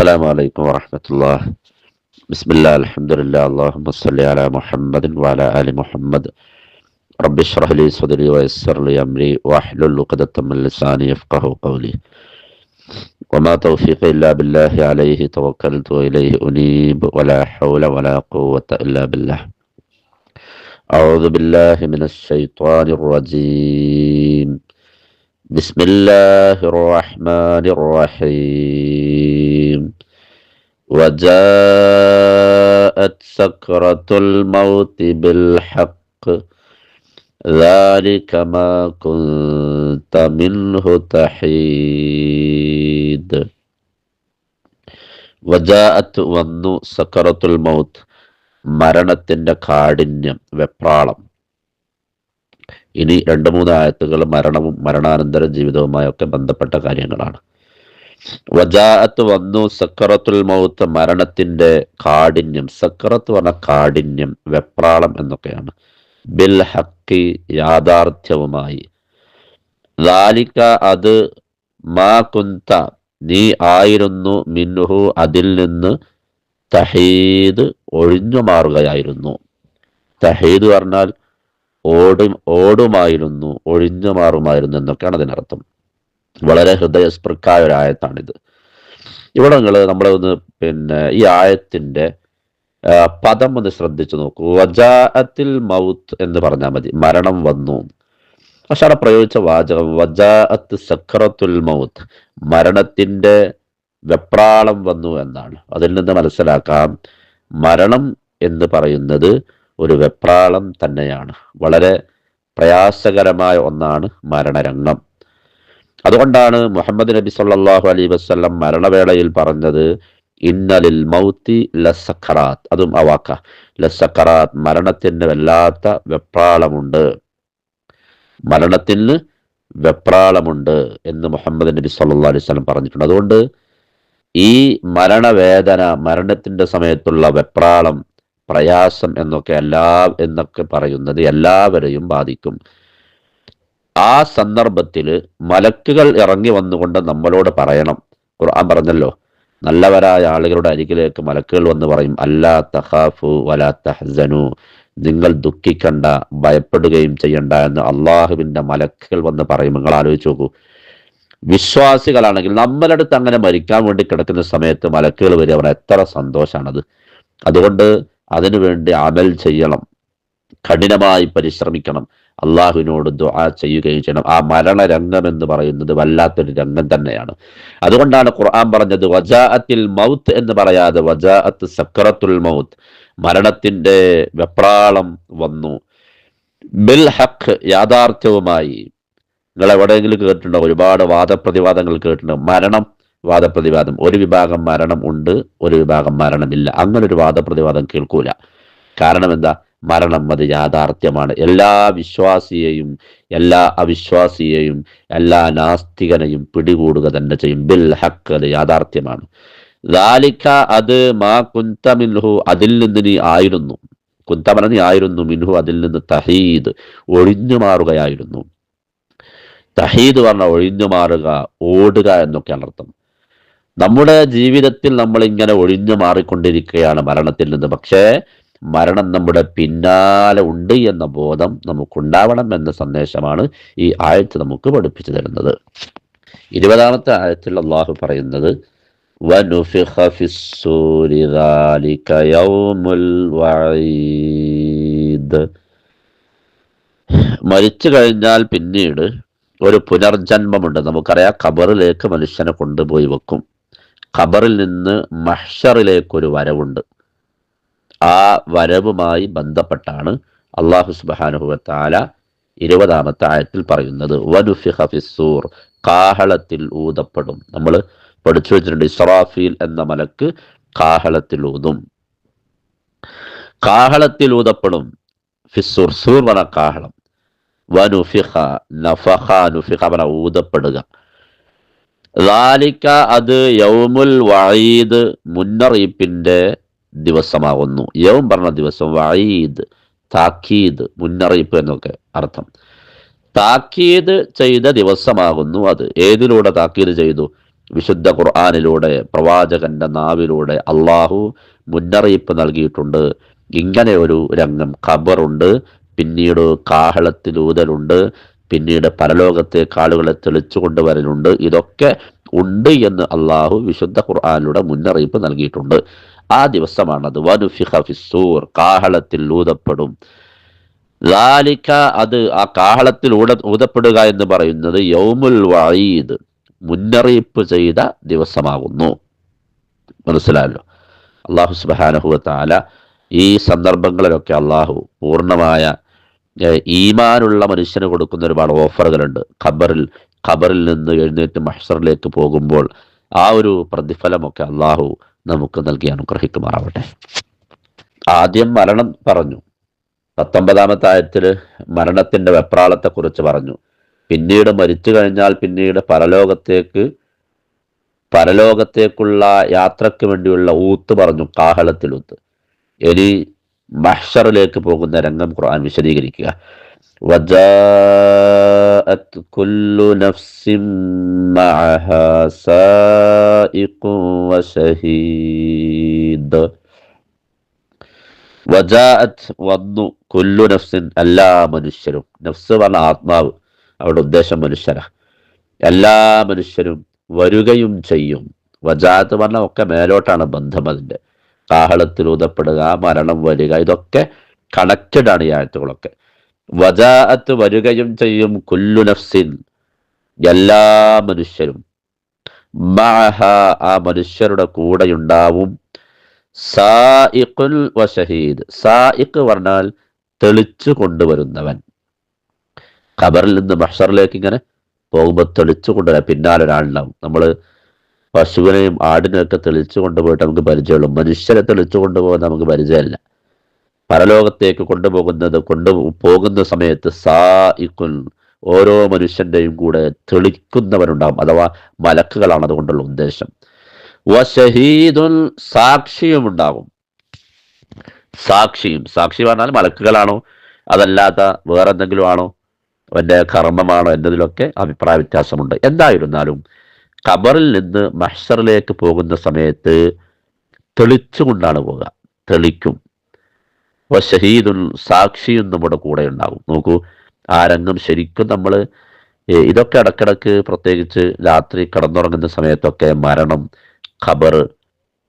السلام عليكم ورحمة الله. بسم الله الحمد لله. اللهم صل على محمد وعلى آل محمد. رب اشرح لي صدري ويسر لي أمري واحلل عقدة من لساني يفقه قولي. وما توفيقي إلا بالله عليه توكلت وإليه أنيب. ولا حول ولا قوة إلا بالله. أعوذ بالله من الشيطان الرجيم. بسم الله الرحمن الرحيم وجاءت سكرة الموت بالحق ذلك ما كنت منه تحيد വജാഅത്ത് വന്നു സക്കറത്തുൽ മൗത്ത് മരണത്തിന്റെ കാഠിന്യം വെപ്രാളം ഇനി രണ്ട് മൂന്ന് ആയത്തുകൾ മരണവും മരണാനന്തര ജീവിതവുമായൊക്കെ ബന്ധപ്പെട്ട കാര്യങ്ങളാണ്. വജാഅത്ത് വന്നു സക്കറത്തുൽ മൗത്ത് മരണത്തിന്റെ കാഠിന്യം സക്കറത്ത് പറഞ്ഞ കാഠിന്യം വെപ്രാളം എന്നൊക്കെയാണ്. ബിൽ ഹക്കി യാഥാർത്ഥ്യവുമായി. ലാലിക്ക അത് മാ കുന്ത നീ ആയിരുന്നു മിന്നുഹു അതിൽ നിന്ന് തഹീദ് ഒഴിഞ്ഞു മാറുകയായിരുന്നു. തഹീദ് പറഞ്ഞാൽ ഓടും ഓടുമായിരുന്നു ഒഴിഞ്ഞു മാറുമായിരുന്നു എന്നൊക്കെയാണ് അതിനർത്ഥം. വളരെ ഹൃദയസ്പൃക്കായ ഒരു ആയത്താണിത് ഇവിടെ നിങ്ങൾ നമ്മൾ ഒന്ന് പിന്നെ ഈ ആയത്തിന്റെ പദം ഒന്ന് ശ്രദ്ധിച്ചു നോക്കൂ. വജാഅത്തിൽ മൗത്ത് എന്ന് പറഞ്ഞാൽ മതി. മരണം വന്നു. പക്ഷെ അവിടെ പ്രയോഗിച്ച വാചകം വജാഅത്ത് സഖറത്തുൽ മൗത്ത്. മരണത്തിന്റെ വെപ്രാളം വന്നു എന്നാണ്. അതിൽ നിന്ന് മനസ്സിലാക്കാം. മരണം എന്ന് പറയുന്നത് ഒരു വെപ്രാളം തന്നെയാണ്. വളരെ പ്രയാസകരമായ ഒന്നാണ് മരണരംഗം. അതുകൊണ്ടാണ് മുഹമ്മദ് നബി സല്ലാഹു അലൈ വസ്ലം മരണവേളയിൽ പറഞ്ഞത് ഇന്നലിൽ മൗത്തി ലസഖറാത്ത്. അതും അവാക്ക ലസഖറാത്ത് മരണത്തിന് വല്ലാത്ത വെപ്രാളമുണ്ട്. മരണത്തിന് വെപ്രാളമുണ്ട് എന്ന് മുഹമ്മദ് നബി സല്ലാ അലൈഹി സ്വലം പറഞ്ഞിട്ടുണ്ട്. അതുകൊണ്ട് ഈ മരണവേദന മരണത്തിന്റെ സമയത്തുള്ള വെപ്രാളം പ്രയാസം എന്നൊക്കെ എല്ലാ എന്നൊക്കെ പറയുന്നത് എല്ലാവരെയും ബാധിക്കും. ആ സന്ദർഭത്തിൽ മലക്കുകൾ ഇറങ്ങി വന്നുകൊണ്ട് നമ്മളോട് പറയണം. ഖുർആൻ പറഞ്ഞല്ലോ നല്ലവരായ ആളുകളുടെ അരികിലേക്ക് മലക്കുകൾ വന്ന് പറയും അല്ലാ തഹാഫു വലാ തഹ്സനു. നിങ്ങൾ ദുഃഖിക്കണ്ട ഭയപ്പെടുകയും ചെയ്യണ്ട എന്ന് അള്ളാഹുവിന്റെ മലക്കുകൾ വന്ന് പറയും. നിങ്ങൾ ആലോചിച്ച് നോക്കൂ. വിശ്വാസികളാണെങ്കിൽ നമ്മളടുത്ത് അങ്ങനെ മരിക്കാൻ വേണ്ടി കിടക്കുന്ന സമയത്ത് മലക്കുകൾ വരെ. അവർ എത്ര സന്തോഷമാണത് അതുകൊണ്ട് അതിനുവേണ്ടി അമൽ ചെയ്യണം. കഠിനമായി പരിശ്രമിക്കണം. അള്ളാഹുവിനോട് ദുആ ചെയ്യുകയും ചെയ്യണം. ആ മരണ രംഗം എന്ന് പറയുന്നത് വല്ലാത്തൊരു രംഗം തന്നെയാണ്. അതുകൊണ്ടാണ് ഖുർആൻ പറഞ്ഞത് വജാഅത്തിൽ മൗത്ത് എന്ന് പറയാതെ വജാഅത്ത് സക്രത്തുൽ മൗത്ത്. മരണത്തിന്റെ വെപ്രാളം വന്നു. ബിൽ ഹക്ക് യാഥാർത്ഥ്യവുമായി. നിങ്ങൾ എവിടെയെങ്കിലും കേട്ടിട്ടുണ്ടോ? ഒരുപാട് വാദപ്രതിവാദങ്ങൾ കേട്ടിട്ടുണ്ട്. മരണം വാദപ്രതിവാദം. ഒരു വിഭാഗം മരണം ഉണ്ട് ഒരു വിഭാഗം മരണമില്ല. അങ്ങനെ ഒരു വാദപ്രതിവാദം കേൾക്കൂല. കാരണം എന്താ മരണം അത് യാഥാർത്ഥ്യമാണ്. എല്ലാ വിശ്വാസിയെയും എല്ലാ അവിശ്വാസിയെയും എല്ലാ നാസ്തികനെയും പിടികൂടുക തന്നെ ചെയ്യും. ബിൽ ഹക്ക് അത് യാഥാർത്ഥ്യമാണ്. ദാലിക്ക അത് മാ കുന്ത മിൻഹു അതിൽ നിന്ന് നീ ആയിരുന്നു. കുന്തമന നീ ആയിരുന്നു മിൻഹു അതിൽ നിന്ന് തഹീദ് ഒഴിഞ്ഞു മാറുകയായിരുന്നു. തഹീദ് പറഞ്ഞ ഒഴിഞ്ഞു മാറുക ഓടുക എന്നൊക്കെയാണ് അർത്ഥം. നമ്മുടെ ജീവിതത്തിൽ നമ്മൾ ഇങ്ങനെ ഒഴിഞ്ഞു മാറിക്കൊണ്ടിരിക്കുകയാണ് മരണത്തിൽ നിന്ന്. പക്ഷേ മരണം നമ്മുടെ പിന്നാലെ ഉണ്ട് എന്ന ബോധം നമുക്കുണ്ടാവണം എന്ന സന്ദേശമാണ് ഈ ആഴ്ച നമുക്ക് പഠിപ്പിച്ചു തരുന്നത്. ഇരുപതാമത്തെ ആഴത്തിൽ അള്ളാഹു പറയുന്നത് മരിച്ചു കഴിഞ്ഞാൽ പിന്നീട് ഒരു പുനർജന്മമുണ്ട്. നമുക്കറിയാം ഖബറിലേക്ക് മനുഷ്യനെ കൊണ്ടുപോയി വെക്കും. ഖബറിൽ നിന്ന് മഹ്ഷറിലേക്കൊരു വരവുണ്ട്. ആ വരവുമായി ബന്ധപ്പെട്ടാണ് അള്ളാഹു സുബാനുഹുവത്താല ഇരുപതാമത്തെ ആയത്തിൽ പറയുന്നത് വനുഫിഖ ഫിസ്സൂർ കാഹളത്തിൽ ഊതപ്പെടും. നമ്മൾ പഠിച്ചു വെച്ചിട്ടുണ്ട് ഇസ്രാഫീൽ എന്ന മലക്ക് കാഹളത്തിൽ ഊതും. കാഹളത്തിൽ ഊതപ്പെടും. ഫിസൂർ സൂർ പറഞ്ഞ കാഹളം. വനുഫിഖ നഫഹ നുഫിഖ പറഞ്ഞ ഊതപ്പെടുക. ലാലിക്ക അത് യൗമുൽ വഴീദ് മുന്നറിയിപ്പിന്റെ ദിവസമാകുന്നു. യൗം പറഞ്ഞ ദിവസം വഴീദ് താക്കീദ് മുന്നറിയിപ്പ് എന്നൊക്കെ അർത്ഥം. താക്കീദ് ചെയ്ത ദിവസമാകുന്നു അത്. ഏതിലൂടെ താക്കീദ് ചെയ്തു? വിശുദ്ധ ഖുർആാനിലൂടെ പ്രവാചകന്റെ നാവിലൂടെ അള്ളാഹു മുന്നറിയിപ്പ് നൽകിയിട്ടുണ്ട്. ഇങ്ങനെ ഒരു രംഗം. ഖബറുണ്ട് പിന്നീട് കാഹളത്തിലൂതലുണ്ട് പിന്നീട് പരലോകത്തെ കാളുകളെ തെളിച്ചു കൊണ്ടുവരലുണ്ട്. ഇതൊക്കെ ഉണ്ട് എന്ന് അള്ളാഹു വിശുദ്ധ ഖുർആാനിലൂടെ മുന്നറിയിപ്പ് നൽകിയിട്ടുണ്ട്. ആ ദിവസമാണത്. വനുഫിഹിസൂർ കാഹളത്തിൽ ഊതപ്പെടും. ലാലിക്ക അത് ആ കാഹളത്തിൽ ഊട ഊതപ്പെടുക എന്ന് പറയുന്നത് യൗമുൽ വഴീദ് മുന്നറിയിപ്പ് ചെയ്ത ദിവസമാകുന്നു. മനസ്സിലായല്ലോ? അള്ളാഹു സുബാനഹുവത്താല ഈ സന്ദർഭങ്ങളിലൊക്കെ അള്ളാഹു പൂർണമായ ഈമാനുള്ള മനുഷ്യന് കൊടുക്കുന്ന ഒരുപാട് ഓഫറുകളുണ്ട്. ഖബറിൽ ഖബറിൽ നിന്ന് എഴുന്നേറ്റ് മഹ്സറിലേക്ക് പോകുമ്പോൾ ആ ഒരു പ്രതിഫലമൊക്കെ അള്ളാഹു നമുക്ക് നൽകി അനുഗ്രഹിക്കുമാറാവട്ടെ. ആദ്യം മരണം പറഞ്ഞു. പത്തൊമ്പതാമത്തെ ആയത്തിൽ മരണത്തിന്റെ വെപ്രാളത്തെക്കുറിച്ച് പറഞ്ഞു. പിന്നീട് മരിച്ചു കഴിഞ്ഞാൽ പിന്നീട് പരലോകത്തേക്ക് പരലോകത്തേക്കുള്ള യാത്രയ്ക്ക് വേണ്ടിയുള്ള ഊത്ത് പറഞ്ഞു കാഹളത്തിലൂത്ത്. ഇനി മഹ്ഷറിലേക്ക് പോകുന്ന രംഗം ഖുർആൻ വിശദീകരിക്കുക وجاءت كل نفس معها سائق وشهيد വജാഅത്ത് വന്നു കുല്ലു നഫ്സിൻ എല്ലാ മനുഷ്യരും നഫ്സ് പറഞ്ഞ ആത്മാവ് അവിടെ ഉദ്ദേശം മനുഷ്യരാ എല്ലാ മനുഷ്യരും വരികയും ചെയ്യും വജാത്ത് പറഞ്ഞ ഒക്കെ മേലോട്ടാണ് ബന്ധം അതിന്റെ കാഹളത്തിൽ ഊതപ്പെടുക മരണം വരിക ഇതൊക്കെ കണക്റ്റഡ് ആണ് ഈ ആയത്തുകളൊക്കെ. വജാഅത്ത് വരികയും ചെയ്യും കുല്ലു നഫ്സിൻ എല്ലാ മനുഷ്യരും. മഅഹ ആ മനുഷ്യരുടെ കൂടെയുണ്ടാവും. സായിഖുൽ വഷഹീദ് സായിഖ് പറഞ്ഞാൽ തെളിച്ചു കൊണ്ടുവരുന്നവൻ. ഖബറിൽ നിന്ന് മഹ്ഷറിലേക്ക് ഇങ്ങനെ പോകുമ്പോൾ തെളിച്ചു കൊണ്ടുവരാൻ പിന്നാലെ ഒരാളുണ്ടാവും നമ്മൾ പശുവിനെയും ആടിനെയൊക്കെ തെളിച്ചു കൊണ്ടുപോയിട്ട് നമുക്ക് പരിചയമുള്ളൂ. മനുഷ്യരെ തെളിച്ചു കൊണ്ടുപോകാൻ നമുക്ക് പരിചയമല്ല. പരലോകത്തേക്ക് കൊണ്ടുപോകുന്നത് കൊണ്ടു പോകുന്ന സമയത്ത് സാ ഇക്കുൻ ഓരോ മനുഷ്യന്റെയും കൂടെ തെളിക്കുന്നവരുണ്ടാകും അഥവാ മലക്കുകളാണ് അതുകൊണ്ടുള്ള ഉദ്ദേശം. വഷഹീദുൻ സാക്ഷിയും ഉണ്ടാകും സാക്ഷിയും സാക്ഷി പറഞ്ഞാൽ മലക്കുകളാണോ? അതല്ലാത്ത വേറെന്തെങ്കിലും ആണോ അവന്റെ കർമ്മമാണോ? എന്നതിലൊക്കെ അഭിപ്രായ വ്യത്യാസമുണ്ട്. എന്തായിരുന്നാലും ഖബറിൽ നിന്ന് മഹ്ഷറിലേക്ക് പോകുന്ന സമയത്ത് തെളിച്ചുകൊണ്ടാണ് പോവുക. തെളിക്കും. ഷഹീദുൽ സാക്ഷിയും നമ്മുടെ കൂടെ ഉണ്ടാകും. നോക്കൂ ആ രംഗം ശരിക്കും നമ്മൾ ഇതൊക്കെ ഇടക്കിടക്ക് പ്രത്യേകിച്ച് രാത്രി കിടന്നുറങ്ങുന്ന സമയത്തൊക്കെ മരണം ഖബർ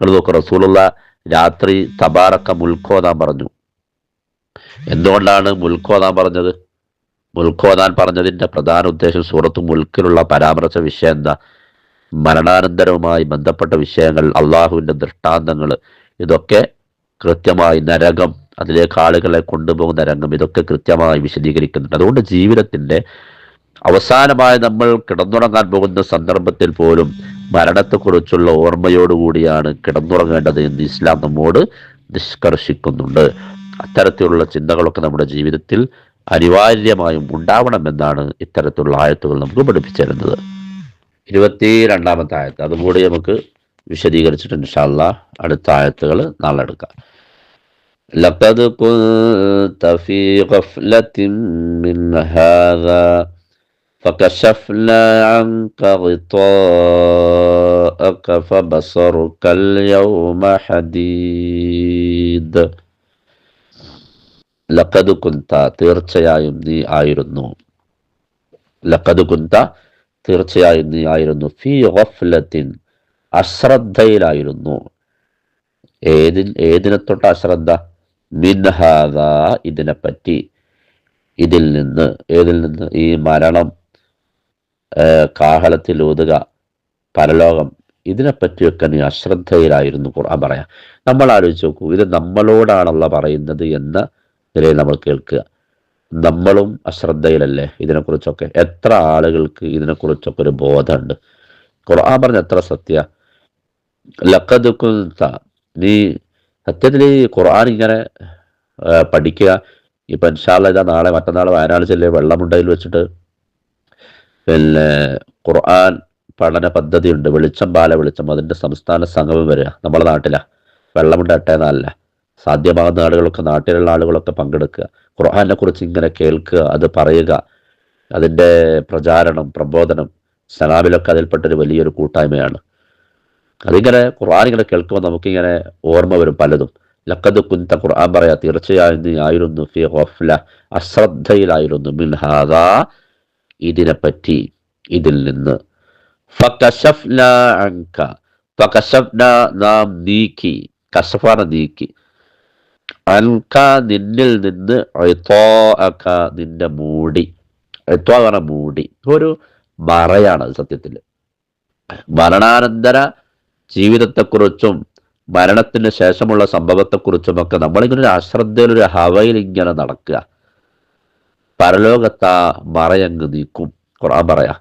നോക്കുക റസൂലുള്ള രാത്രി തബാറക്ക മുൽക്കോതാൻ പറഞ്ഞു. എന്തുകൊണ്ടാണ് മുൽക്കോതാൻ പറഞ്ഞത്? മുൽക്കോതാൻ പറഞ്ഞതിന്റെ പ്രധാന ഉദ്ദേശം സൂറത്ത് മുൽക്കിലുള്ള പരാമർശ വിഷയം എന്താ? മരണാനന്തരവുമായി ബന്ധപ്പെട്ട വിഷയങ്ങൾ അള്ളാഹുവിന്റെ ദൃഷ്ടാന്തങ്ങൾ ഇതൊക്കെ കൃത്യമായി നരകം അതിലേക്ക് ആളുകളെ കൊണ്ടുപോകുന്ന രംഗം ഇതൊക്കെ കൃത്യമായി വിശദീകരിക്കുന്നുണ്ട്. അതുകൊണ്ട് ജീവിതത്തിന്റെ അവസാനമായി നമ്മൾ കിടന്നുറങ്ങാൻ പോകുന്ന സന്ദർഭത്തിൽ പോലും മരണത്തെക്കുറിച്ചുള്ള ഓർമ്മയോടുകൂടിയാണ് കിടന്നുറങ്ങേണ്ടത് എന്ന് ഇസ്ലാം നമ്മോട് നിഷ്കർഷിക്കുന്നുണ്ട്. അത്തരത്തിലുള്ള ചിന്തകളൊക്കെ നമ്മുടെ ജീവിതത്തിൽ അനിവാര്യമായും ഉണ്ടാവണമെന്നാണ് ഇത്തരത്തിലുള്ള ആയത്തുകൾ നമുക്ക് പഠിപ്പിച്ചു തരുന്നത് ഇരുപത്തി രണ്ടാമത്തെ ആയത്ത് അതും കൂടി നമുക്ക് വിശദീകരിച്ചിട്ട് ഇൻഷാല്ല അടുത്ത ആയത്തുകൾ നാളെ എടുക്കാം لقد كنت في غفلة من هذا فكشفنا عنك غطاءك فبصرك اليوم حديد ലഖദ് കുന്ത തീർച്ചയായും നീ ആയിരുന്നു ലഖദ് കുന്ത തീർച്ചയായും നീ ആയിരുന്നു ഫി ഗഫ്ലത്തിൻ അശ്രദ്ധയിലായിരുന്നു. ഏതിൻ ഏതിനെ തൊട്ട് അശ്രദ്ധ? മിൻഹാദ ഇതിനെപ്പറ്റി ഇതിൽ നിന്ന് ഏതിൽ നിന്ന്? ഈ മരണം കാഹളത്തിൽ ഊതുക പരലോകം. ഇതിനെപ്പറ്റിയൊക്കെ നീ അശ്രദ്ധയിലായിരുന്നു ഖുർആൻ പറയാം. നമ്മൾ ആലോചിച്ച് നോക്കൂ ഇത് നമ്മളോടാണല്ല പറയുന്നത് എന്ന നിലയിൽ നമ്മൾ കേൾക്കുക. നമ്മളും അശ്രദ്ധയിലല്ലേ ഇതിനെക്കുറിച്ചൊക്കെ? എത്ര ആളുകൾക്ക് ഇതിനെക്കുറിച്ചൊക്കെ ഒരു ബോധമുണ്ട്? ഖുർആൻ പറഞ്ഞ എത്ര സത്യ? കുന്ത. നീ സത്യത്തിൽ ഈ ഖുർആൻ ഇങ്ങനെ പഠിക്കുക. ഇപ്പൊ ഇൻഷാല്ല ഇതാ നാളെ മറ്റന്നാൾ വയനാട് ജില്ലയിൽ വെള്ളമുണ്ടയിൽ വെച്ചിട്ട്. പിന്നെ ഖുർആൻ പഠന പദ്ധതിയുണ്ട്. വെളിച്ചം ബാല വെളിച്ചം. അതിന്റെ സംസ്ഥാന സംഗമം വരിക. നമ്മുടെ നാട്ടിലാ. വെള്ളമുണ്ട എട്ടേന്നല്ല സാധ്യമാകുന്ന ആളുകളൊക്കെ നാട്ടിലുള്ള ആളുകളൊക്കെ പങ്കെടുക്കുക. ഖുർആനെ കുറിച്ച് ഇങ്ങനെ കേൾക്കുക അത് പറയുക. അതിന്റെ പ്രചാരണം പ്രബോധനം സലാമിലൊക്കെ അതിൽപ്പെട്ടൊരു വലിയൊരു കൂട്ടായ്മയാണ്. അതിങ്ങനെ ഖുർആൻ ഇങ്ങനെ കേൾക്കുമ്പോൾ നമുക്കിങ്ങനെ ഓർമ്മ വരും പലതും. ലക്കത് കുന്ത ഖുർആൻ പറയാ തീർച്ചയായും നീ ആയിരുന്നു ഫി ഗഫ്ല അശ്രദ്ധയിലായിരുന്നു. മിൻഹാദ ഇതിനെപ്പറ്റി ഇതിൽ നിന്ന്. അങ്ക നാം നീക്കി കശഫാന നീക്കി. അൻക നിന്നിൽ നിന്ന് അക്ക നിന്റെ മൂടി. പറഞ്ഞ മൂടി. ഒരു മറയാണ് സത്യത്തിൽ. മരണാനന്തര ജീവിതത്തെക്കുറിച്ചും മരണത്തിന് ശേഷമുള്ള സംഭവത്തെക്കുറിച്ചുമൊക്കെ നമ്മളിങ്ങനെ ഒരു അശ്രദ്ധയിൽ ഒരു ഹവയിൽ ഇങ്ങനെ നടക്കുക. പരലോകത്ത മറയങ്ങ് നീക്കും. ഖുർആൻ പറയാ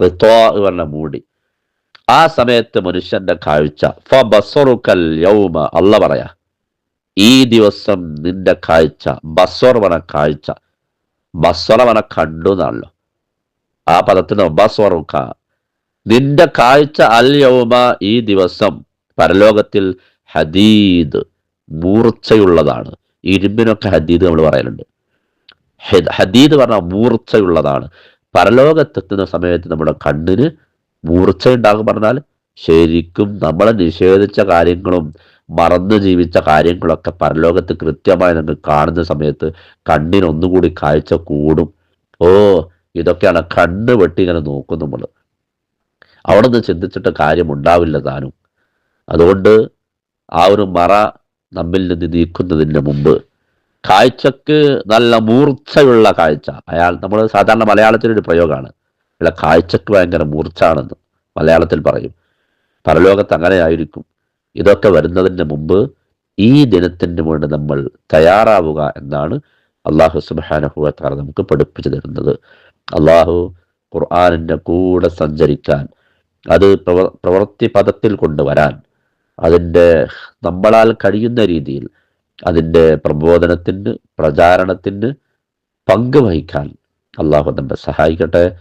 റിത്വാ പറഞ്ഞ മൂടി. ആ സമയത്ത് മനുഷ്യന്റെ കാഴ്ച. ഫ ബസറുക്കൽ യൗമ അല്ല പറയാ ഈ ദിവസം നിന്റെ കാഴ്ച ബസ്വറവന കാഴ്ച. ബസ്വറവന കണ്ടു എന്നാണല്ലോ. ആ പദത്തിന് ബസ്വറുക്ക നിന്റെ കാഴ്ച അൽ ഈ ദിവസം പരലോകത്തിൽ ഹദീദ് മൂർച്ചയുള്ളതാണ്. ഇരുമ്പിനൊക്കെ ഹദീദ് നമ്മൾ പറയലുണ്ട്. ഹദ്- ഹദീദ് പറഞ്ഞാൽ മൂർച്ചയുള്ളതാണ്. പരലോകത്തെത്തുന്ന സമയത്ത് നമ്മുടെ കണ്ണിന് മൂർച്ച ഉണ്ടാകും പറഞ്ഞാൽ ശരിക്കും നമ്മളെ നിഷേധിച്ച കാര്യങ്ങളും മറന്നു ജീവിച്ച കാര്യങ്ങളൊക്കെ പരലോകത്ത് കൃത്യമായി നമുക്ക് കാണുന്ന സമയത്ത് കണ്ണിനൊന്നുകൂടി കാഴ്ച കൂടും. ഓ ഇതൊക്കെയാണ് കണ്ണ് വെട്ടി ഇങ്ങനെ നോക്കും നമ്മൾ അവിടെ നിന്ന് ചിന്തിച്ചിട്ട് കാര്യം ഉണ്ടാവില്ല താനും. അതുകൊണ്ട് ആ ഒരു മറ നമ്മിൽ നിന്ന് നീക്കുന്നതിന് മുമ്പ് കാഴ്ചക്ക് നല്ല മൂർച്ചയുള്ള കാഴ്ച. അയാൾ നമ്മൾ സാധാരണ മലയാളത്തിലൊരു പ്രയോഗമാണ്. അല്ല കാഴ്ചക്ക് ഭയങ്കര മൂർച്ചയാണെന്ന് മലയാളത്തിൽ പറയും. പരലോകത്ത് അങ്ങനെ ആയിരിക്കും. ഇതൊക്കെ വരുന്നതിന് മുമ്പ് ഈ ദിനത്തിന് വേണ്ടി നമ്മൾ തയ്യാറാവുക എന്നാണ് അള്ളാഹു സുബാനഹുവത്താറ് നമുക്ക് പഠിപ്പിച്ചു തരുന്നത്. അള്ളാഹു ഖുർആാനിന്റെ കൂടെ സഞ്ചരിക്കാൻ അത് പ്രവ പ്രവൃത്തി പദത്തിൽ കൊണ്ടുവരാൻ അതിന്റെ നമ്മളാൽ കഴിയുന്ന രീതിയിൽ അതിന്റെ പ്രബോധനത്തിന് പ്രചാരണത്തിന് പങ്കുവഹിക്കാൻ അള്ളാഹു നമ്മെ സഹായിക്കട്ടെ.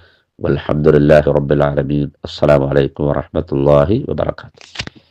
റബ്ബിൽ ആലമീൻ. അസ്സലാമു അലൈക്കും വറഹ്മത്തുള്ളാഹി വബറകാതുഹു.